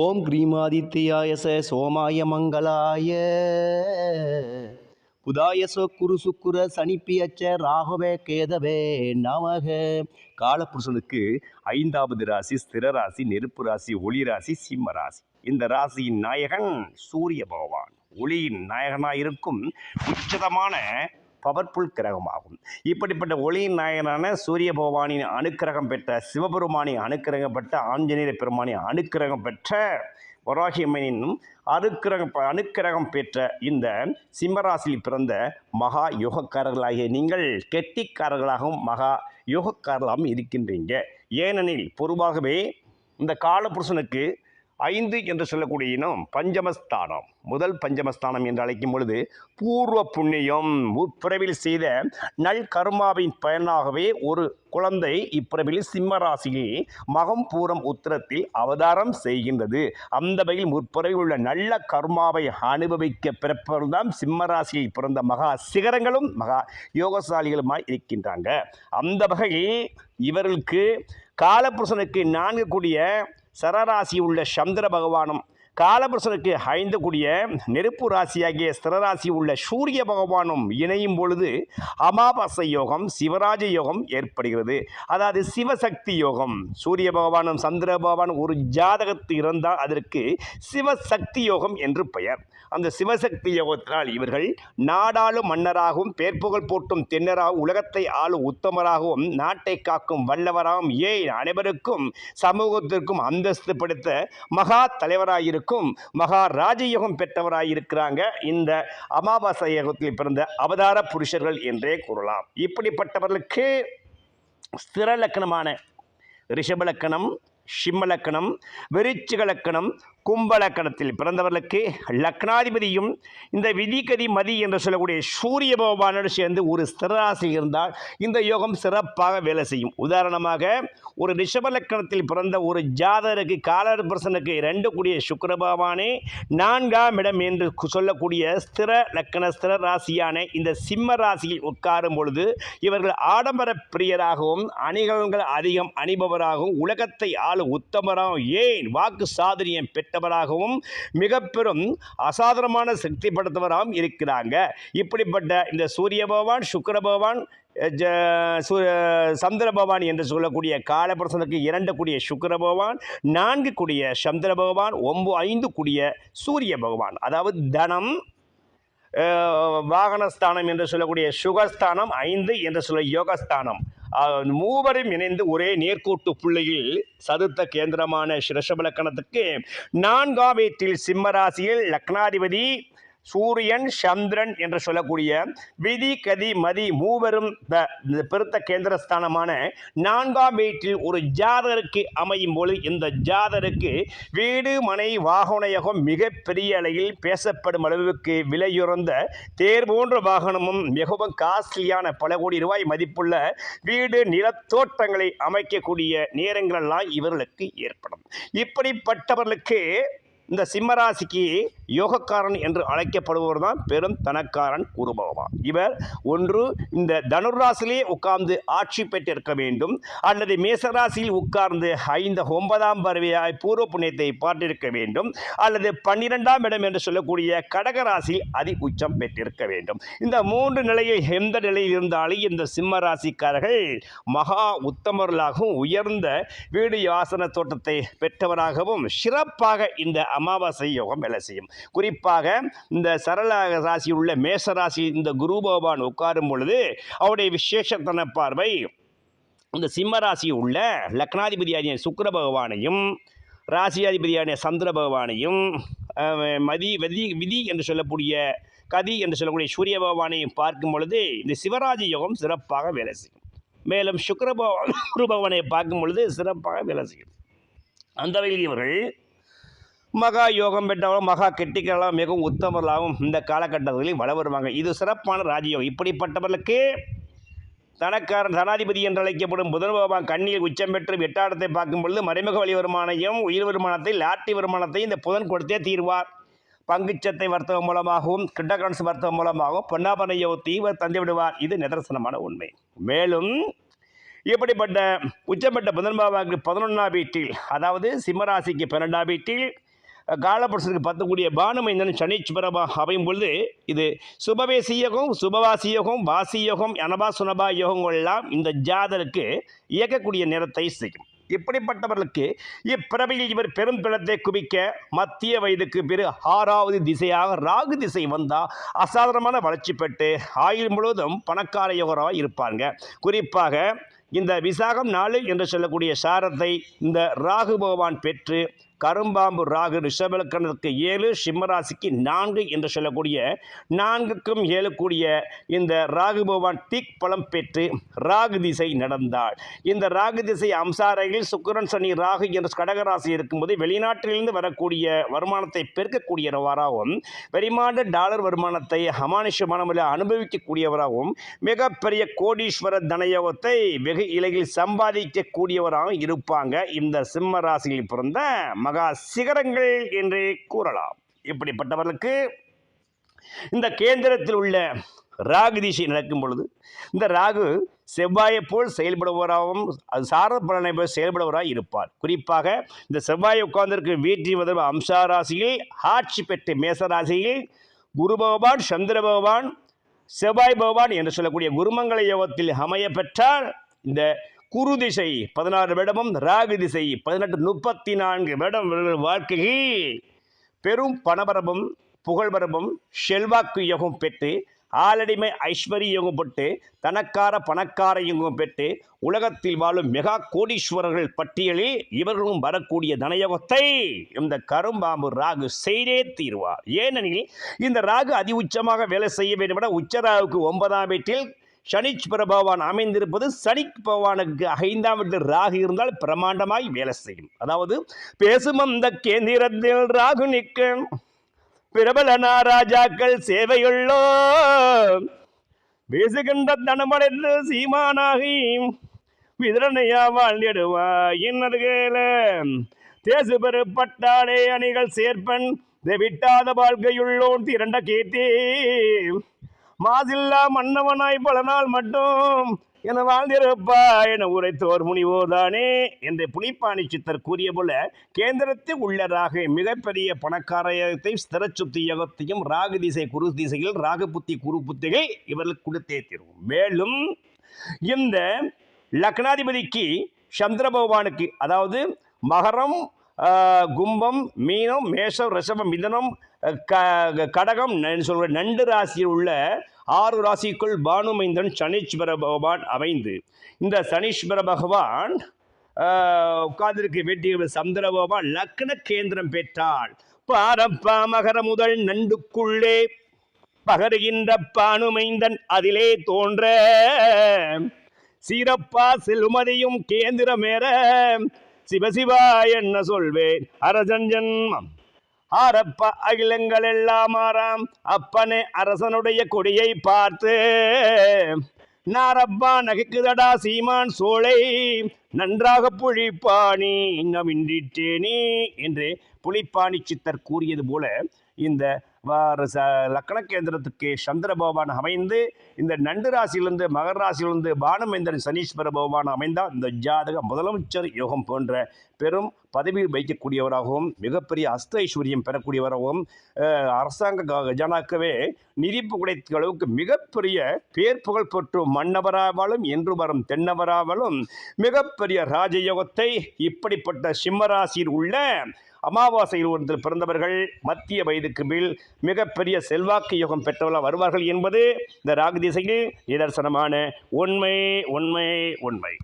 ஓம் கிரீமாதித்யாய ச சோமாய மங்களாய. புதாயசோ குரு சுக்குர சனிப்பியச்ச ராகவே கேதவே நமக. காலபுருஷனுக்கு ஐந்தாவது ராசி ஸ்திர ராசி நெருப்பு ராசி ஒளி ராசி சிம்ம ராசி. இந்த ராசியின் நாயகன் சூரிய பகவான். ஒளியின் நாயகனாக இருக்கும் உச்சதமான பவர்ஃபுல் கிரகமாகும். இப்படிப்பட்ட ஒளியின் நாயகனான சூரிய பகவானின் அனுக்கிரகம் பெற்ற சிவபெருமானின் அனுக்கிரகம் பெற்ற ஆஞ்சநேய பெருமானின் அனுக்கிரகம் பெற்ற வராகியம்மனின் அனுக்கிரகம் அனுக்கிரகம் பெற்ற இந்த சிம்மராசியில் பிறந்த மகா யோகக்காரர்களாகிய நீங்கள் கெட்டிக்காரர்களாகவும் மகா யோகக்காரர்களாகவும் இருக்கின்றீங்க. ஏனெனில் பொதுவாகவே இந்த காலபுருஷனுக்கு ஐந்து என்று சொல்லக்கூடிய இனம் பஞ்சமஸ்தானம். முதல் பஞ்சமஸ்தானம் என்று அழைக்கும் பொழுது பூர்வ புண்ணியம். முற்பிறவில் செய்த நல் கர்மாவின் பயனாகவே ஒரு குழந்தை இப்பிறவில் சிம்மராசியில் மகம் பூரம் உத்திரத்தில் அவதாரம் செய்கின்றது. அந்த வகையில் முற்பிறவில் உள்ள நல்ல கர்மாவை அனுபவிக்க பிறப்பவர்தான் சிம்மராசியில் பிறந்த மகா சிகரங்களும் மகா யோகசாலிகளுமாய் இருக்கின்றாங்க. அந்த வகையில் இவர்களுக்கு காலபுருஷனுக்கு நான்கு கூடிய சரராசி உள்ள சந்திர பகவானும் காலபுருஷனுக்கு ஐந்து நெருப்பு ராசியாகிய ஸ்திரராசி உள்ள சூரிய பகவானும் இணையும் பொழுது அமாவாசை யோகம் சிவராஜ யோகம் ஏற்படுகிறது. அதாவது சிவசக்தி யோகம். சூரிய பகவானும் சந்திர பகவானும் ஒரு ஜாதகத்து இருந்தால் அதற்கு சிவசக்தி யோகம் என்று பெயர். அந்த சிவசக்தி யோகத்தினால் இவர்கள் நாடாளும் மன்னராகவும் பேர்ப்புகழ் போட்டும் தென்னராகவும் உலகத்தை ஆளும் உத்தமராகவும் நாட்டை காக்கும் வல்லவராகவும் ஏன் அனைவருக்கும் சமூகத்திற்கும் அந்தஸ்து படுத்த மகா தலைவராயிருக்கும் மகா ராஜயோகம் பெற்றவராயிருக்கிறாங்க. இந்த அமாவாசை யோகத்தில் பிறந்த அவதார புருஷர்கள் என்றே கூறலாம். இப்படிப்பட்டவர்களுக்கு ஸ்திர லக்கணமான ரிஷபலக்கணம் சிம்மலக்கணம் சிம்ம விருச்சிக லக்கணம் கும்பலக்கணத்தில் பிறந்தவர்களுக்கு லக்னாதிபதியும் இந்த விதிகதி மதி என்று சொல்லக்கூடிய சூரிய பகவானோடு சேர்ந்து ஒரு ஸ்திரராசி இருந்தால் இந்த யோகம் சிறப்பாக வேலை செய்யும். உதாரணமாக ஒரு ரிஷப லக்கணத்தில் பிறந்த ஒரு ஜாதகருக்கு காலர் பிரசனுக்கு ரெண்டு கூடிய சுக்கர பகவானே நான்காம் இடம் என்று சொல்லக்கூடிய ஸ்திர லக்கண ஸ்திர ராசியான இந்த சிம்ம ராசியில் உட்காரும் பொழுது இவர்கள் ஆடம்பர பிரியராகவும் அணிகலன்கள் அதிகம் அணிபவராகவும் உலகத்தை ஆளு உத்தமராகவும் ஏன் வாக்கு சாதுரியம் படைத்தவராகவும் மிக பெரும் அசாதாரணமான சக்தி படைத்தவராகவும் இருக்கிறாங்க. இப்படிப்பட்ட இந்த சூரிய பகவான் சுக்கர பகவான் ஜ- சந்திர பகவான் என்று சொல்லக்கூடிய காலபிரசனுக்கு இரண்டு கூடிய சுக்கர பகவான் நான்கு கூடிய சந்திர பகவான் ஒம்பது ஐந்து கூடிய சூரிய பகவான். அதாவது தனம் வாகனஸ்தானம் என்று சொல்லக்கூடிய சுகஸ்தானம் ஐந்து என்று சொல்ல யோகஸ்தானம். மூவரும் இணைந்து ஒரே நேர்கோட்டு புள்ளியில் சதுர்த்த கேந்திரமான சிரஷபலக்கணத்துக்கு நான்காம் வீட்டில் சிம்ம ராசியில் லக்னாதிபதி சூரியன் சந்திரன் என்று சொல்லக்கூடிய விதி கதி மதி மூவரும் த- இந்த பெருத்த கேந்திரஸ்தானமான நான்காம் வீட்டில் ஒரு ஜாதகருக்கு அமையும் பொழுது இந்த ஜாதகருக்கு வீடு மனை வாகனயோகம் மிகப்பெரிய அளவில் பேசப்படும் அளவுக்கு விலையுறந்த தேர் போன்ற வாகனமும் மிகவும் காஸ்ட்லியான பல கோடி ரூபாய் மதிப்புள்ள வீடு நிலத்தோட்டங்களை அமைக்கக்கூடிய நேரங்களெல்லாம் இவர்களுக்கு ஏற்படும். இப்படிப்பட்டவர்களுக்கு இந்த சிம்மராசிக்கு யோகக்காரன் என்று அழைக்கப்படுபவர் தான் பெரும் தனக்காரன் குரு பகவான் இவர் ஒன்று இந்த தனுராசிலே உட்கார்ந்து ஆட்சி பெற்றிருக்க வேண்டும். அல்லது மேசராசியில் உட்கார்ந்து ஐந்து ஒன்பதாம் பருவியாய் பூர்வ புண்ணியத்தை பார்த்திருக்க வேண்டும். அல்லது பன்னிரெண்டாம் இடம் என்று சொல்லக்கூடிய கடகராசியில் அதி உச்சம் பெற்றிருக்க வேண்டும். இந்த மூன்று நிலையை எந்த நிலையில் இருந்தாலும் இந்த சிம்ம ராசிக்காரர்கள் மகா உத்தமர்களாகவும் உயர்ந்த வீடு யாசன தோட்டத்தை பெற்றவராகவும் சிறப்பாக இந்த அமாவாசை யோகம் வேலை செய்யும். குறிப்பாக இந்த சரள ராசி உள்ள மேச ராசி இந்த குரு பகவான் உட்காரும் பொழுது அவருடைய விசேஷத்தன பார்வை இந்த சிம்ம ராசி உள்ள லக்னாதிபதியாகிய சுக்கர பகவானையும் ராசியாதிபதியான சந்திர பகவானையும் மதி விதி விதி என்று சொல்லக்கூடிய கதி என்று சொல்லக்கூடிய சூரிய பகவானையும் பார்க்கும் பொழுது இந்த சிவராஜ யோகம் சிறப்பாக வேலை செய்யும். மேலும் சுக்கர பகவான் குரு பகவானை பார்க்கும் பொழுது சிறப்பாக வேலை செய்யும். அந்த வகையில் இவர்கள் மகா யோகம் பெற்றவர்களும் மகா கெட்டிக்கிறவர்களும் மிகவும் உத்தமர்களாகவும் இந்த காலகட்டங்களில் வள வருவாங்க. இது சிறப்பான ராஜயோகம் இப்படிப்பட்டவர்களுக்கு தனக்காரன் தனாதிபதி என்று அழைக்கப்படும் புதன் பகவான் கண்ணியில் உச்சம் பெற்று எட்டாடத்தை பார்க்கும் பொழுது மறைமுக வழி வருமானையும் உயிர் வருமானத்தை லாட்டி வருமானத்தை இந்த புதன் கொடுத்தே தீர்வார். பங்குச்சத்தை வர்த்தகம் மூலமாகவும் கிட்டகரன்ஸ் வர்த்தகம் மூலமாகவும் பொன்னாபன யோகத்தை இவர் தந்து விடுவார். இது நிதர்சனமான உண்மை. மேலும் இப்படிப்பட்ட உச்சப்பட்ட புதன் பாபாவுக்கு பதினொன்றாம் வீட்டில் அதாவது சிம்மராசிக்கு பன்னெண்டாம் வீட்டில் காலபுருஷனுக்கு பத்தக்கூடிய பானுமைந்தன் சனீஸ்வரபா அமையும் பொழுது இது சுபவேசி யோகம் சுபவாசி யோகம் வாசி யோகம் அனபா சுனபா யோகங்கள்லாம் இந்த ஜாதருக்கு இயக்கக்கூடிய நிறத்தை செய்யும். இப்படிப்பட்டவர்களுக்கு இப்பிறவியில் இவர் பெரும் பிணத்தை குவிக்க மத்திய வயதுக்கு பிறகு ஆறாவது திசையாக ராகு திசை வந்தால் அசாதாரணமான வளர்ச்சி பெற்று ஆயுள் முழுவதும் பணக்கார யோகராக இருப்பாங்க குறிப்பாக இந்த விசாகம் நாலு என்று சொல்லக்கூடிய சாரத்தை இந்த ராகு பகவான் பெற்று கரும்பாம்பு ராகு ரிஷபலக்கணத்துக்கு ஏழு சிம்மராசிக்கு நான்கு என்று சொல்லக்கூடிய நான்குக்கும் ஏழு கூடிய இந்த ராகு பகவான் தீக் பலம் பெற்று ராகு திசை நடந்தாள். இந்த ராகு திசை அம்சாரையில் சுக்கிரன் சனி ராகு என்ற கடகராசி இருக்கும்போது வெளிநாட்டிலிருந்து வரக்கூடிய வருமானத்தை பெருக்கக்கூடியவராகவும் வெளிமாண்ட டாலர் வருமானத்தை அமானுஷமான முறையில் அனுபவிக்கக்கூடியவராகவும் மிகப்பெரிய கோடீஸ்வர தனயோகத்தை வெகு இலையில் சம்பாதிக்கக்கூடியவராகவும் இருப்பாங்க. இந்த சிம்ம ராசியில் பிறந்த மகா சிகரங்கள் என்றே கூறலாம். இப்படிப்பட்டவர்களுக்கு இந்த கேந்திரத்தில் உள்ள ராகு திசை நடக்கும் பொழுது இந்த ராகு செவ்வாயை போல் செயல்படுபவராகவும் அது சார பலனை போல் செயல்படுவராக இருப்பார். குறிப்பாக இந்த செவ்வாய் உட்கார்ந்திருக்கும் வீட்டின் முதல்வர் அம்சா ராசியில் ஆட்சி பெற்ற மேச ராசியில் குரு பகவான் சந்திர பகவான் செவ்வாய் பகவான் என்று சொல்லக்கூடிய குருமங்கள யோகத்தில் அமைய பெற்றால் இந்த குரு திசை பதினாறு வருடமும் ராகு திசை பதினெட்டு முப்பத்தி நான்கு வருடம் வாழ்க்கை பெரும் பணபரபம் புகழ்பரபம் செல்வாக்கு யோகம் பெற்று ஆளடிமை ஐஸ்வர்ய யோகம் பெற்று தனக்கார பணக்கார யோகம் பெற்று உலகத்தில் வாழும் மெகா கோடீஸ்வரர்கள் பட்டியலில் இவர்களும் வரக்கூடிய தனயோகத்தை இந்த கரும்பாம்பு ராகு செய்தே தீர்வார். ஏனெனில் இந்த ராகு அதி உச்சமாக வேலை செய்ய வேண்டுமென என உச்சராவுக்கு ஒன்பதாம் வீட்டில் சனிச் பகவான் அமைந்திருப்பது சனி பகவானுக்கு ஐந்தாம் வீட்டில் ராகு இருந்தால் பிரமாண்டமாய் வேலை செய்யும். அதாவது பேசும் அந்த கேந்திரத்தில் ராகு நிற்க பிரபல நாராஜாக்கள் சேவையுள்ளோ பேசுகின்ற தனமடைந்து சீமானாகி விதரணையா வாழ்ந்திடுவா என்னது தேசுபெரு தேசு அணிகள் சேர்ப்பன் விட்டாத வாழ்க்கையுள்ளோன் திரண்ட கேட்டே மாசில்லா மன்னவனாய் பல நாள் மட்டும். என வாழ்ந்திருப்பா என உரைத்தோர் முனிவோதானே. என்று புலிப்பாணி சித்தர் கூறிய போல கேந்திரத்தில் உள்ள ராகு மிகப்பெரிய பணக்காரத்தை ஸ்திரச்சுத்தி யோகத்தையும் ராகு திசை குரு திசையில் ராகுபுத்தி குரு புத்திகை இவர்களுக்கு கொடுத்தே தீரும் மேலும் இந்த லக்னாதிபதிக்கு சந்திர பகவானுக்கு அதாவது மகரம் கும்பம் மீனம் மேஷம் ரிஷபம் மிதனம் க கடகம் சொல்கிற நண்டு ராசியில் உள்ள ஆறு ராசிக்குள் பானுமைந்தன் சனீஸ்வர பகவான் அமைந்து இந்த சனீஸ்வர பகவான் ஆஹ், உட்கார்ந்திருக்க வேண்டிய சந்திர பகவான் லக்ன கேந்திரம் பெற்றாள் பாரப்பா மகர முதல் நண்டுக்குள்ளே பகருகின்ற பானுமைந்தன் அதிலே தோன்ற சீரப்பா செல்லுமதியும் கேந்திரமேற சிவசிவா என்ன சொல்வேன்? அரசன் ஜன்மம். ஆரப்ப அகிலங்கள் எல்லாம் ஆறாம். அப்பனே அரசனுடைய கொடியை பார்த்து நாரப்பா நகைக்குதடா சீமான் சோலை. நன்றாக புழிப்பாணி நவின்றிட்டேனே என்று புலிப்பாணி சித்தர் கூறியது போல இந்த லக்கண கேந்திரத்துக்கு சந்திர பகவான் அமைந்து இந்த நண்டு ராசியிலிருந்து மகர ராசியிலிருந்து பானுமேந்திரன் சனீஸ்வர பகவான் அமைந்தால் இந்த ஜாதக முதலமைச்சர் யோகம் போன்ற பெரும் பதவியில் வைக்கக்கூடியவராகவும் மிகப்பெரிய அஸ்த ஐஸ்வர்யம் பெறக்கூடியவராகவும் அரசாங்க கஜானாக்கவே நிதிப்பு குடைத்த அளவுக்கு மிகப்பெரிய பேர் புகழ் பெற்று மன்னவராவாலும் என்று வரும் தென்னவராவாலும் மிகப்பெரிய ராஜயோகத்தை இப்படிப்பட்ட சிம்மராசியில் உள்ள அமாவாசையில் ஒன்றில் பிறந்தவர்கள் மத்திய வயதுக்கு மேல் மிகப்பெரிய செல்வாக்கு யோகம் பெற்றவர்களாக வருவார்கள் என்பது இந்த ராகு திசையில் நிதர்சனமான உண்மை உண்மை உண்மை.